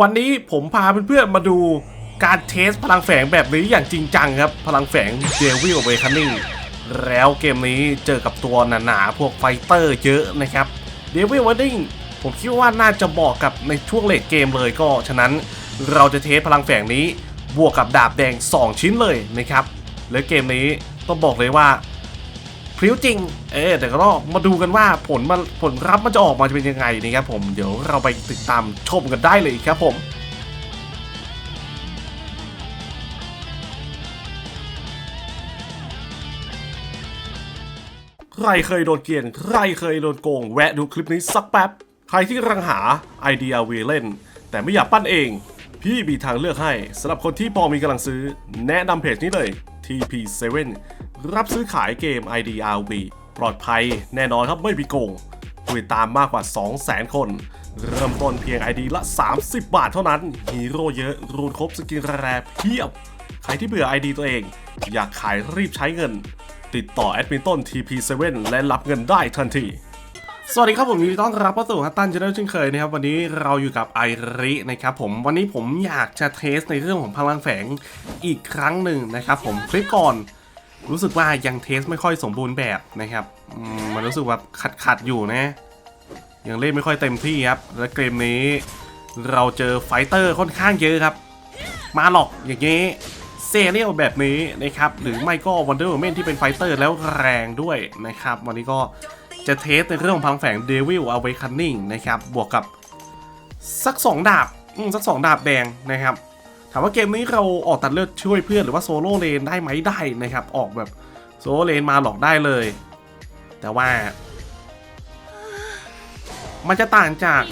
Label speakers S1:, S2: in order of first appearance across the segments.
S1: วันนี้ผมพาเพื่อนๆมาดูการเทสพลังแฝงแบบนี้อย่างจริงจังครับ พลังแฝง Devil Awakening แล้วเกมนี้เจอกับตัวหนาๆพวกไฟเตอร์เยอะนะครับ Devil Awakening ผมคิดว่าน่าจะเหมาะกับในช่วงเลทเกมเลยก็ฉะนั้นเราจะเทสพลังแฝงนี้บวกกับดาบแดง 2 ชิ้นเลยนะครับและเกมนี้ต้องบอกเลยว่า ริ้วจริง เออแต่ก็ต้องมาดูกันว่าผลมันผลรับมันจะออกมาจะเป็นยังไงนะครับผมเดี๋ยวเราไปติดตามชมกันได้เลยครับผมใครเคยโดนเกลียน ใครเคยโดนโกง แวะดูคลิปนี้สักแป๊บ ใครที่กำลังหาไอเดียวีเล่น แต่ไม่อยากปั้นเอง พี่มีทางเลือกให้สำหรับคนที่พอมีกำลังซื้อ แนะนำเพจนี้เลย TP7 รับซื้อขายเกม IDRV ปลอดภัยแน่นอนครับไม่มีโกงผู้ติดตามมากกว่า 200,000 คน เริ่มต้นเพียง ID ละ 30 บาทเท่านั้น ฮีโร่เยอะ รูนครบสกินแรเพียบ ใครที่เบื่อ ID ตัวเอง อยากขายรีบใช้เงิน ติดต่อแอดมินต้น TP7 และรับเงินได้ทันทีสวัสดีครับผมยินดีต้อนรับเข้าสู่ฮัตตันชาแนลเช่นเคยนะครับวันนี้เราอยู่กับไอรินะครับผมวันนี้ผมอยากจะเทสในเรื่องของพลังแฝงอีกครั้งหนึ่งนะครับผมคลิปก่อน รู้สึกว่ายังเทสไม่ค่อยสมบูรณ์แบบนะครับมันรู้สึกว่าขัดขัดๆอยู่นะ ยังเล่นไม่ค่อยเต็มที่ครับ และเกมนี้ เราเจอไฟเตอร์ค่อนข้างเยอะครับ มาหรอกอย่างนี้เซเรียลแบบนี้นะครับ หรือไม่ก็วันเดอร์ m มนที่เป็นไฟเตอร์แล้วแรงด้วยนะครับ วันนี้ก็จะเทสในเรื่องของพังแฝง Devil Awakening นะครับ บวกกับสัก 2 ดาบอืมสัก 2 ดาบแดงนะครับ ถามว่าเกมนี้เราออกตัดเลือดช่วยเพื่อนหรือว่าโซโล่เลนได้ไหมได้นะครับ ออกแบบโซโล่เลนมาหลอกได้เลย แต่ว่า มันจะต่างจาก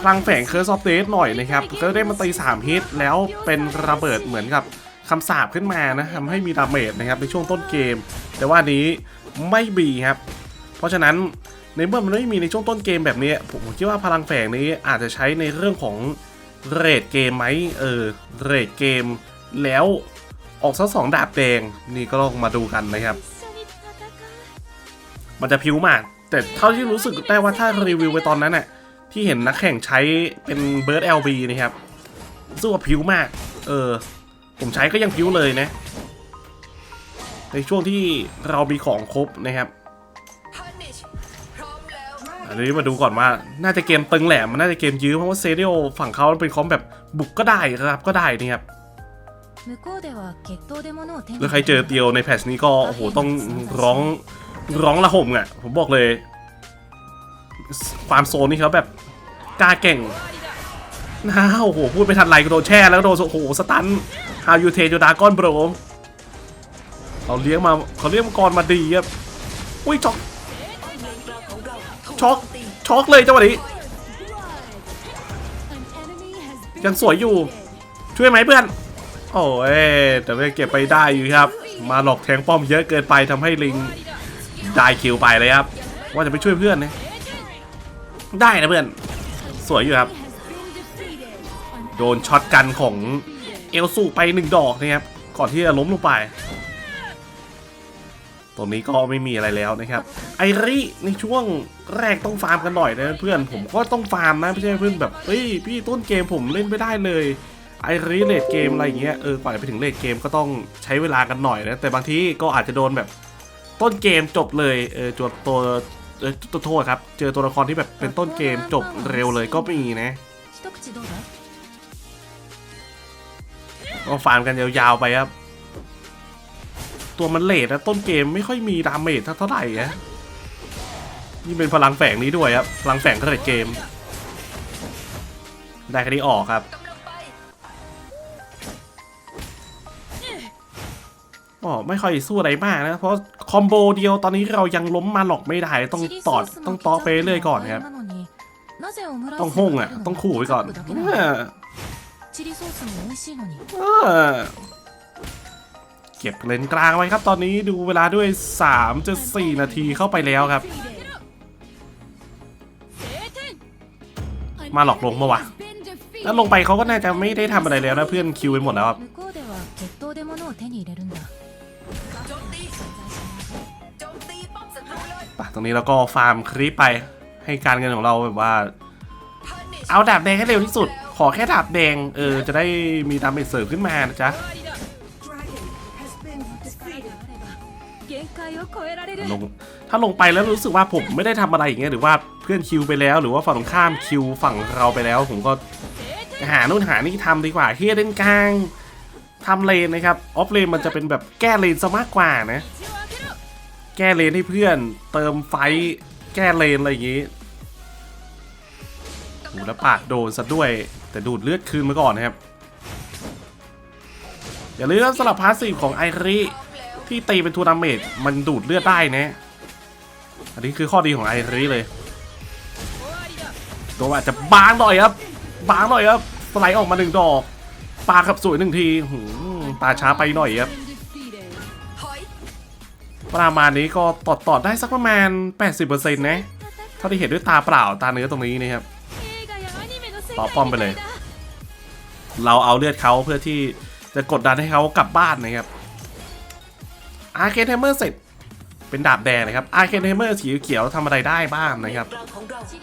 S1: พลังแฝงเคิร์สอฟเดสหน่อยนะครับก็ได้มาตี3ฮิตแล้วเป็นระเบิดเหมือนกับคำสาปขึ้นมานะทำให้มีดาเมจนะครับในช่วงต้นเกม แต่ว่านี้ไม่บีครับ เพราะฉะนั้นในเมื่อมันไม่มีในช่วงต้นเกมแบบนี้ ผมคิดว่าพลังแฝงนี้อาจจะใช้ในเรื่องของ เรทเกมไหมเออเรทเกมแล้วออกสักสองดาบแดงนี่ก็ลองมาดูกันนะครับ มันจะพิ้วมาก แต่เท่าที่รู้สึกได้ว่าถ้ารีวิวไปตอนนั้นน่ะที่เห็นนักแข่งใช้เป็นเบิร์ด LB นะครับรู้สึกว่าพิ้วมาก เออ ผมใช้ก็ยังพิ้วเลยนะ ในช่วงที่เรามีของครบนะครับ อันนี้มาดูก่อนว่าน่าจะเกมตึงแหลมมันน่าจะเกมยื้อเพราะว่าเซเรียลฝั่งเขามันเป็นคอมแบบบุกก็ได้รับก็ได้นี่ครับแล้วใครเจอเตียวในแพทชนี้ก็โอ้โหต้องร้องร้องระห่มอะผมบอกเลยฟาร์มโซนนี่เขาแบบกล้าเก่งนะโอ้โหพูดไปทันไรก็โดนแช่แล้วก็โดนโอ้โหสตัน How you take your dragon bro เขาเลี้ยงมาเขาเลี้ยงมังกรมาดีครับอุ้ยช็อก ช็อกช็อกเลยจังหวะนี้ยังสวยอยู่ ช่วยไหมเพื่อน โอ้ยแต่ไม่เก็บไปได้อยู่ครับ มาหลอกแทงป้อมเยอะเกินไปทำให้ลิงได้คิวไปเลยครับ ว่าจะไปช่วยเพื่อนนะได้นะเพื่อน สวยอยู่ครับ โดนช็อตกันของเอลซูไปหนึ่งดอกนะครับ ก่อนที่จะล้มลงไป รงนี้ก็ไม่มีอะไรแล้วนะครับไอริในช่วงแรกต้องฟาร์มกันหน่อยนะเพื่อนผมก็ต้องฟาร์มนะไม่ใช่เพื่อนแบบเฮ้ยพี่ต้นเกมผมเล่นไม่ได้เลยไอริเลดเกมอะไรอย่างเงี้ยเออกว่าจะไปถึงเลดเกมก็ต้องใช้เวลากันหน่อยนะแต่บางทีก็อาจจะโดนแบบต้นเกมจบเลยเออจวตัวเออตัวโทษครับ เจอตัวละครที่แบบเป็นต้นเกมจบเร็วเลยก็มีนะก็ฟาร์มกันยาวๆไปครับ ตัวมันเลทนะต้นเกมไม่ค่อยมีดาเมจเท่าไหร่ฮะนี่เป็นพลังแฝงนี้ด้วยครับพลังแฝงเทรดเกม ได้แค่นี้ออกครับอ๋อไม่ค่อยสู้อะไรมากนะ เพราะคอมโบเดียวตอนนี้เรายังล้มมาหลอกไม่ได้ต้องตอดต้องตอไปเรื่อยก่อนครับ ต้องห้งอะ ต้องขู่ไว้ก่อนเออ เก็บเลนกลางไว้ครับ ตอนนี้ดูเวลาด้วย3.4นาทีเข้าไปแล้วครับ มาหลอกลงมาวะแล้วลงไปเขาก็น่าจะไม่ได้ทำอะไรแล้วนะเพื่อนคิวไปหมดแล้วครับตรงนี้เราก็ฟาร์มครีปไปให้การเงินของเราแบบว่า เอาดาบแดงให้เร็วที่สุด ขอแค่ดาบแดงเออจะได้มีดาเมจเสริมขึ้นมานะจ๊ะ ลงถ้าลงไปแล้วรู้สึกว่าผมไม่ได้ทำอะไรอย่างเงี้ยหรือว่าเพื่อนคิวไปแล้ว หรือว่าฝั่งตรงข้ามคิวฝั่งเราไปแล้ว ผมก็หานู่นหานี่ทำดีกว่าที่เล่นกลางทำเลนนะครับออฟเลนมันจะเป็นแบบแก้เลนซะมากกว่านะ แก้เลนให้เพื่อน เติมไฟแก้เลนอะไรอย่างงี้โหแล้วปาดโดนซะด้วย แต่ดูดเลือดคืนมาก่อนนะครับ อย่าลืมสลับพาสซีฟของไอริ ที่ตีเป็นทูนาเมตมันดูดเลือดได้นะอันนี้คือข้อดีของไอรีเลย ตัวอาจจะบางหน่อยครับ บางหน่อยครับสไลด์ออกมาหนึ่งดอกปาขับสวยหนึ่งทีหูตาช้าไปหน่อยครับประมาณนี้ก็ตอดตอดได้สักประมาณ 80%นะเท่าที่เห็นด้วยตาเปล่าตาเนื้อตรงนี้นะครับต่อป้อมไปเลย เราเอาเลือดเขาเพื่อที่จะกดดันให้เขากลับบ้านนะครับ อาร์เคนไฮเมอร์เสร็จเป็นดาบแดงนะครับอาร์เคนไฮเมอร์สีเขียวทำอะไรได้บ้างนะครับ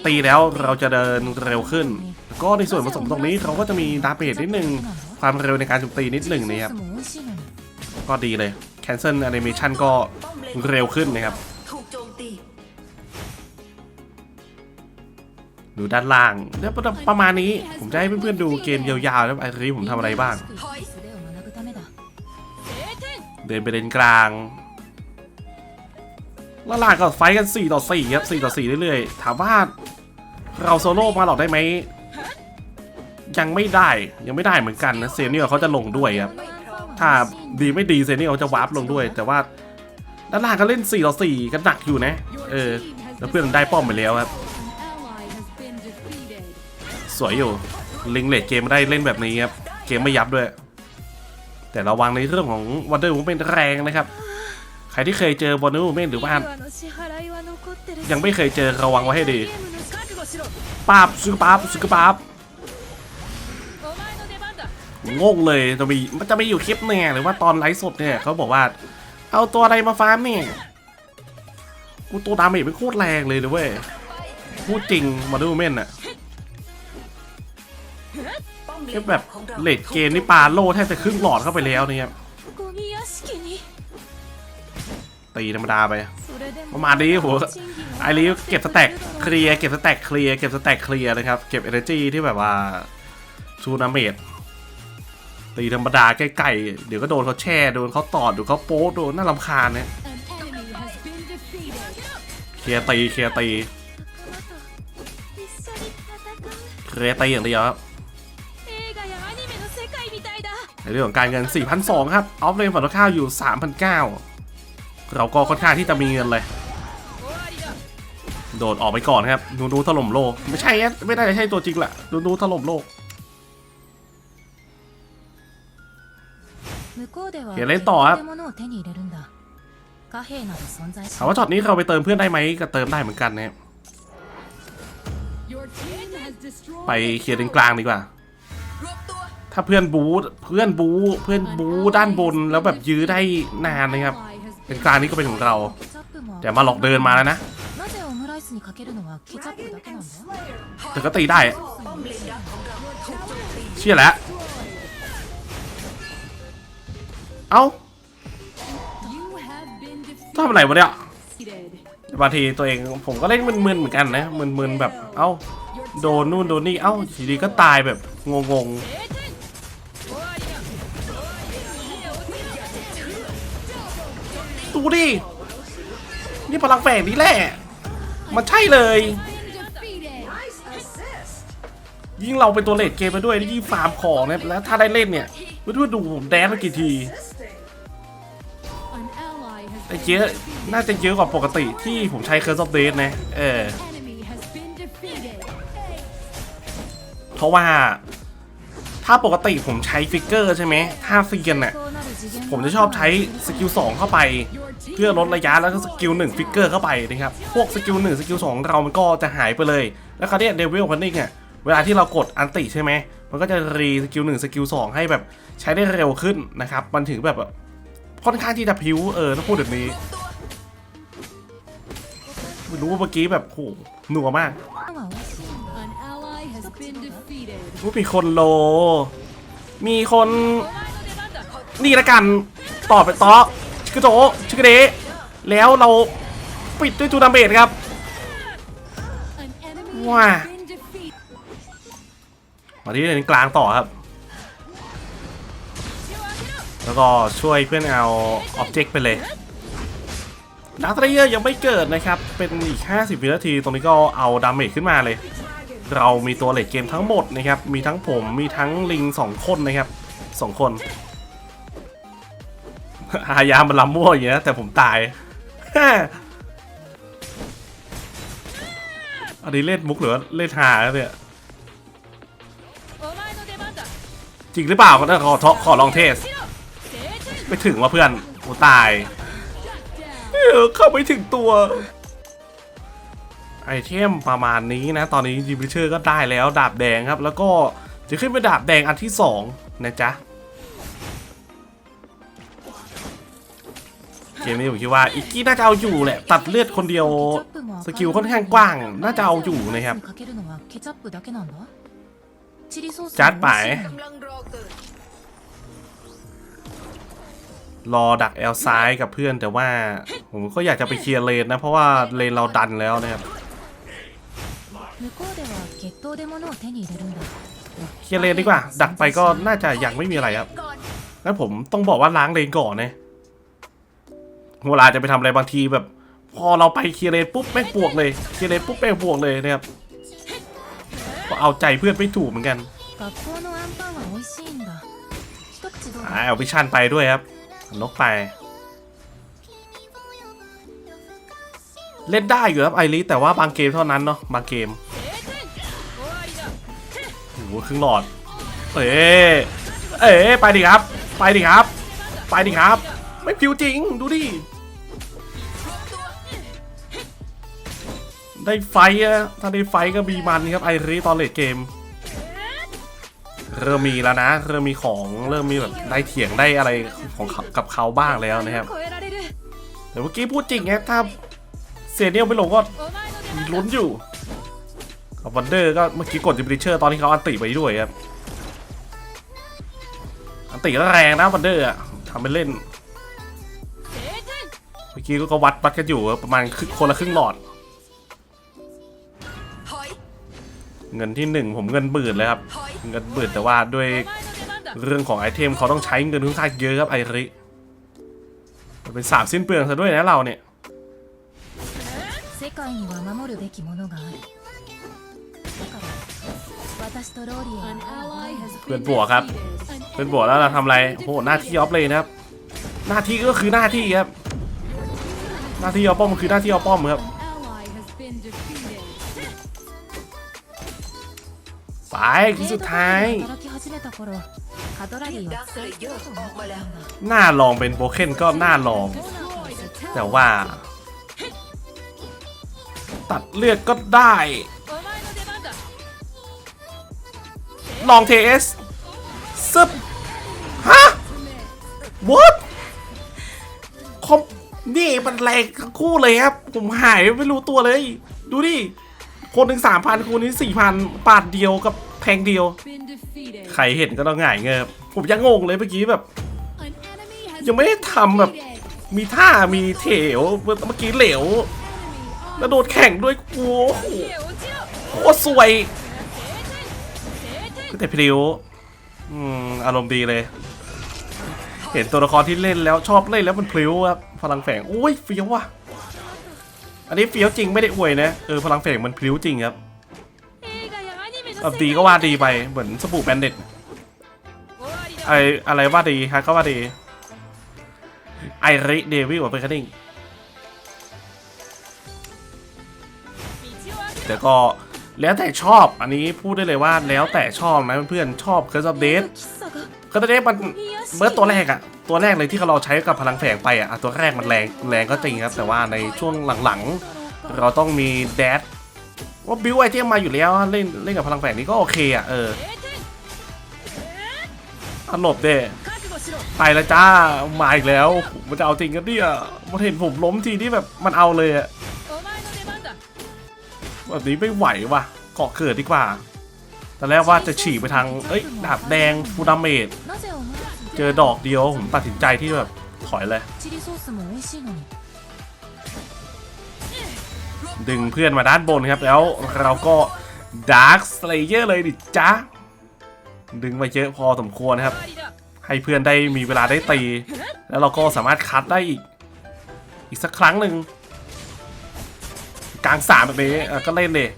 S1: ตีแล้วเราจะเดินเร็วขึ้น ก็ในส่วนผสมตรงนี้เขาก็จะมีดาเพจนิดนึง ความเร็วในการโจมตีนิดหนึ่งนะครับ ก็ดีเลย Cancel Animation ก็เร็วขึ้นนะครับ ดูด้านล่างแล้วประมาณนี้ผมจะให้เพื่อนๆดูเกมยาวๆแล้วไอรีผมทำอะไรบ้าง เดินไปเลนกลางล้วล่างก็ไฟกัน 4 ต่อ 4 ครับ 4 ต่อ 4 เรื่อยๆ ถามว่าเราโซโล่มาหรอกได้ไหม ยังไม่ได้ยังไม่ได้เหมือนกันนะ เซเนียลเขาจะลงด้วยครับ ถ้าดีไม่ดีเซเนียลเขาจะวาร์ปลงด้วย แต่ว่าด้านล่างก็เล่น 4 ต่อ 4 กันหนักอยู่นะ เออ แล้วเพื่อนได้ป้อมไปแล้วครับ สวยอยู่ ลิงเลดเกมได้เล่นแบบนี้ครับ เกมไม่ยับด้วย แต่ระวังในเรื่องของวันเดอร์วูแมนแรงนะครับ ใครที่เคยเจอวันเดอร์วูแมนหรือว่า ยังไม่เคยเจอระวังไว้ให้ดีปาบซุกปาบซุกปาบงงเลยจะมีมันจะมีอยู่คลิปเนี่ยหรือว่าตอนไลฟ์สดเนี่ยเขาบอกว่า เอาตัวอะไรมาฟาร์มเนี่ยกูตัวดาเมจเป็นโคตรแรงเลยนะเว้ยพูดจริงมาดูเม่นอะ แค่แบบ
S2: เล
S1: ดเกมนี่ปาโลแทบจะครึ่งหลอดเข้าไปแล้วเนี่ยตีธรรมดาไปประมาณนี้โหไอรีเก็บสแต็กเคลียเก็บสแต็กเคลียเก็บสแต็กเคลียนะครับเก็บเอเนจีที่แบบว่าซูนาเมดตีธรรมดาใกล้ๆเดี๋ยวก็โดนเขาแช่โดนเขาตอดโดนเขาโป๊โดนน่าลำคาญเนี่ยเคลียตีเคลียตีเคลียตีอย่างเดียวครับ ในเรื่องของการเงิน 4,200 ครับ ออฟเลนฝั่งตรงข้าวอยู่ 3,900 เราก็ค่อนข้างที่จะมีเงินเลย โดดออกไปก่อนครับ นูนูถล่มโลก ไม่ใช่ไม่ได้ใช่ตัวจริงแหละนูนูถล่มโลกเขียนเล่นต่อครับถามว่าช็อตนี้เราไปเติมเพื่อนได้ไหมก็เติมได้เหมือนกันนะครัไปเคลียร์ตรงกลางดีกว่า ถ้าเพื่อนบูเพื่อนบูเพื่อนบูด้านบนแล้วแบบยื้อได้นานนะครับ เป็นกลางนี้ก็เป็นของเรา แต่มาหลอกเดินมาแล้วนะแต่ก็ตีได้
S2: เชื่
S1: อแล้ว เอ้าทำอะไรวะเนี่ยบางทีตัวเองผมก็เล่นมึนๆเหมือนกันนะมึนๆแบบเอ้าโดนนู่นโดนนี่เอ้าทีดีก็ตายแบบงงๆูดิ นี่พลังแฝงนี่แหละ มันใช่เลย ยิ่งเราเป็นตัวเลดเกมไปด้วยยิ่งฟาร์มของเนี่ยแล้วถ้าได้เล่นเนี่ยไม่รู้ดูผมแดนมากี่ทีแต่เยอะน่าจะเยอะกว่าปกติที่ผมใช้เคอร์ซอฟเดสนะเออเพราะว่าถ้าปกติผมใช้ฟิกเกอร์ใช่ไหมถ้าเซียน
S3: เนี่ย
S1: ผมจะชอบใช้สกิล2เข้าไป เพื่อลดระยะแล้วก็สกิลหนึ่งฟิกเกอร์เข้าไปนะครับ พวกสกิลหนึ่งสกิลสองเรามันก็จะหายไปเลย แล้วคราวนี้เดวิลคันนิกเนี่ยเวลาที่เรากดอันติใช่ไหม มันก็จะรีสกิลหนึ่งสกิลสองให้แบบใช้ได้เร็วขึ้นนะครับ มันถึงแบบค่อนข้างที่จะพิวเออถ้าพูดแบบนี้ไม่รู้เมื่อกี้แบบโหหนัวมากผู้มีคนโล มีคน นี่ละกันตอบไปต่อ ชิคกโจชิคกเดแล้วเราปิดด้วยจูดามเมจครับว้ามาที่เลนกลางต่อครับ แล้วก็ช่วยเพื่อนเอาออบเจกต์ไปเลยดาร์ตเยอร์ยังไม่เกิดนะครับ เป็นอีก 50 วินาที ตรงนี้ก็เอาดาเมจขึ้นมาเลย เรามีตัวเลดเกมทั้งหมดนะครับ มีทั้งผม มีทั้งลิง 2 คนนะครับ 2 คน อายามันลำมั่วอย่างเงี้ยแต่ผมตายอันนี้เล่นมุกหรือเล่นหาเนี่ยจริงหรือเปล่าก็ต้องขอขอลองเทส ไม่ถึงว่าเพื่อนกูตายเข้าไม่ถึงตัวไอเทมประมาณนี้นะ ตอนนี้ดิบิเชอร์ก็ได้แล้วดาบแดงครับ แล้วก็จะขึ้นไปดาบแดงอันที่ 2 นะจ๊ะ มนี้ผมคิดว่าอิกกี้น่าจะเอาอยู่แหละ ตัดเลือดคนเดียว สกิลค่อนข้างกว้าง น่าจะเอาอยู่นะครับจัดไป
S2: รอดั
S1: กแอลซ้ายกับเพื่อนแต่ว่า ผมก็อยากจะไปเคลียร์เลนนะ เพราะว่าเลนเราดันแล้วนะครับเคลียร์เลนดีกว่า ดักไปก็น่าจะยังไม่มีอะไรครับงั้นผมต้องบอกว่าล้างเลนก่อนเนะ เวลาจะไปทำอะไรบางทีแบบ พอเราไปเคเรตปุ๊บแม่งบวกเลยเคเรตปุ๊บแม่งบวกเลยนะครับก็เอาใจเพื่อนไม่ถูกเหมือนกันเอาพิชันไปด้วยครับนกไป เล่นได้อยู่ครับไอริแต่ว่าบางเกมเท่านั้นเนาะบางเกมโอ้โหครึ่งหลอด เอ๊เอ๊ไปดิครับ ไปดิครับ ไปดิครับ ฟิวจริง ดูดิ ได้ไฟอะถ้าได้ไฟก็บีมันครับไอรีตอนเลดเกม เริ่มมีแล้วนะ เริ่มมีของเริ่มมีแบบได้เถียงได้อะไรของกับเขาบ้างแล้วนะครับแต่เมื่อกี้พูดจริงนะถ้าเซเนียลไม่ลงก็มีลุ้นอยู่กับวันเดอร์ก็เมื่อกี้กดจิบลิเชอร์ตอนที่เขาอันติไปด้วยครับ อันติก็แรงนะวันเดอร์อะทำเป็นเล่น มื่อกี้ก็วัดวัดกันอยู่ประมาณคนละครึ่งหลอด เงินที่หนึ่งผมเงินหมื่นเลยครับ เงินหมื่นแต่ว่าด้วยเรื่องของไอเทมเขาต้องใช้เงินค่อนข้างเยอะครับไอริเป็นสามสิ้นเปลืองซะด้วยนะเราเนี่ยเป็นบวกครับเป็นบวกแล้วเราทำอะไรโหหน้าที่ออฟเลยนะครับ หน้าที่ก็คือหน้าที่ครับ หน้าที่เอาป้อมมันคือหน้าที่เอาป้อมครับไปคือสุดท้าย หน้าลองเป็นโบเคนก็หน้าลอง แต่ว่า ตัดเลือดก็ได้ ลองเทสซึบฮะ what นี่มันแรงทั้งคู่เลยครับ ผมหายไม่รู้ตัวเลย ดูดิ คนหนึ่งสามพันคนนี้สี่พันปาดเดียวกับแทงเดียว ใครเห็นก็ต้องหงายเงยผมยังงงเลยเมื่อกี้แบบ ยังไม่ได้ทำแบบ มีท่ามีเถวเมื่อกี้เหลวแล้วโดนแข่งด้วยกูโคตรสวยแต่พริ้วอืมอารมณ์ดีเลย เห็นตัวละครที่เล่นแล้วชอบเล่นแล้วมันพลิ้วครับพลังแฝงโอ้ยเฟี้ยวว่ะอันนี้เฟี้ยวจริงไม่ได้อวยนะเออพลังแฝงมันพลิ้วจริงครับแบบดีก็ว่าดีไปเหมือนสบู่แบนเด็
S3: ต
S1: อะไรอะไรว่าดีฮะก็ว่าดีไอริเดวิลกับเบคดิ้งแต่ก็แล้วแต่ชอบอันนี้พูดได้เลยว่าแล้วแต่ชอบนะเพื่อนชอบเคิร์สออฟเดท ก็ตอนนี้มันเมื่อตัวแรกอะตัวแรกเลยที่เราใช้กับพลังแฝงไปอะตัวแรกมันแรงแรงก็จริงครับ แต่ว่าในช่วงหลังๆ เราต้องมีแดดว่าบิวไอเทมมาอยู่แล้วเล่นเล่นกับพลังแฝงนี้ก็โอเคอะเออหลบเด้ไปละจ้ามาอีกแล้ว มันจะเอาจริงกันดิอ่ยมันเห็นผมล้มทีนี่แบบมันเอาเลยอะแบบนี้ไม่ไหวว่ะเกาะเกิดดีกว่า ตอนแรกว่าจะฉีกไปทางเอ้ยดาบแดงฟูดาม
S3: เมด
S1: เจอดอกเดียวผมตัดสินใจที่แบบถอยเลยดึงเพื่อนมาด้านบนครับ แล้วเราก็ดาร์คสเลเยอร์เลยดิจ้าดึงมาเยอะพอสมควรครับ ให้เพื่อนได้มีเวลาได้ตี แล้วเราก็สามารถคัดได้อีก อีกสักครั้งหนึ่งกลางสามแบบนี้ก็เล่นเลย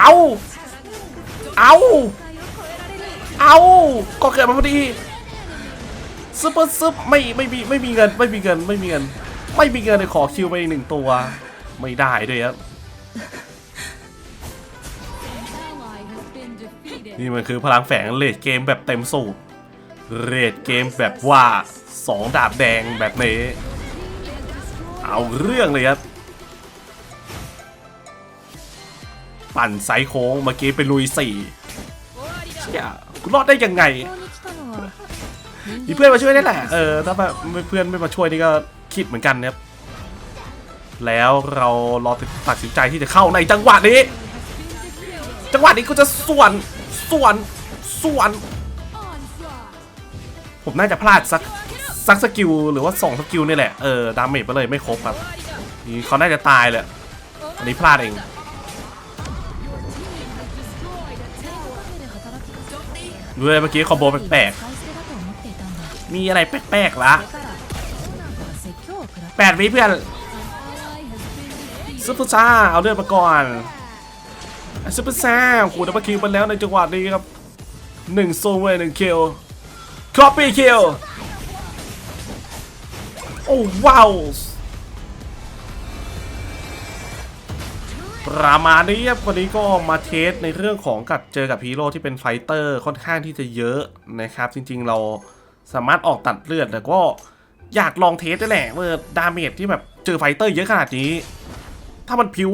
S1: เอา เอาเอาก็เกิดมาพอดีซุปเปอร์ซุปไม่ไม่มีไม่มีเงินไม่มีเงินไม่มีเงิน ไม่มีเงินเลยขอคิวไปอีกหนึ่งตัว ไม่ได้ด้วยครับนี่มันคือพลังแฝงเลดเกมแบบเต็มสูตรเลดเกมแบบว่าสองดาบแดงแบบนี้ เอาเรื่องเลยครับ ปั่นไซโค้งเมื่อกี้ไปลุยสี่เชี่คุณรอดได้ยังไงมีเพื่อนมาช่วยได้แหละเออถ้าแบบเพื่อนไม่มาช่วยนี่ก็คิดเหมือนกันเนี้ยแล้วเรารอตัดสินใจที่จะเข้าในจังหวะนี้ จังหวะนี้ก็จะส่วนส่วนส่วน ผมน่าจะพลาดสักสักสกิลหรือว่าสองสกิลนี่แหละเออดาเมจไปเลยไม่ครบครับนี่เขาน่าจะตายเลยอันนี้พลาดเอง ด้วยเมื่อกี้คอมโบแปลกๆมีอะไรแปลกๆละแปดวิเพื่อนซุปเปอร์ซ่าเอาเลือดมาก่อนซุปเปอร์ซ่าขูดเมื่อกี้ไปแล้วในจังหวะนี้ครับหนึ่งโซเวหนึ่งคิวคอปปี้คิวโอ้ว้าว ประมาณนี้ครับวันนี้ก็มาเทสในเรื่องของกับเจอกับฮีโร่ที่เป็นไฟเตอร์ค่อนข้างที่จะเยอะนะครับ จริงๆเราสามารถออกตัดเลือดแต่ก็อยากลองเทสด้วยแหละว่าดาเมจที่แบบเจอไฟเตอร์เยอะขนาดนี้ ถ้ามันพิว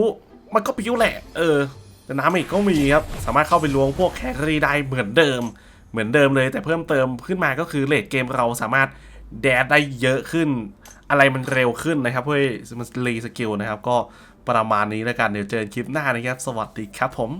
S1: มันก็พิวแหละ เออแต่ดาเมจก็มีครับ สามารถเข้าไปล้วงพวกแครี่ได้เหมือนเดิม เหมือนเดิมเลยแต่เพิ่มเติมขึ้นมาก็คือเลดเกมเราสามารถแดดได้เยอะขึ้น อะไรมันเร็วขึ้นนะครับเพื่อมันรีสกิลนะครับ ก็ ประมาณนี้แล้วกันเดี๋ยวเจอกันคลิปหน้านะครับ สวัสดีครับผม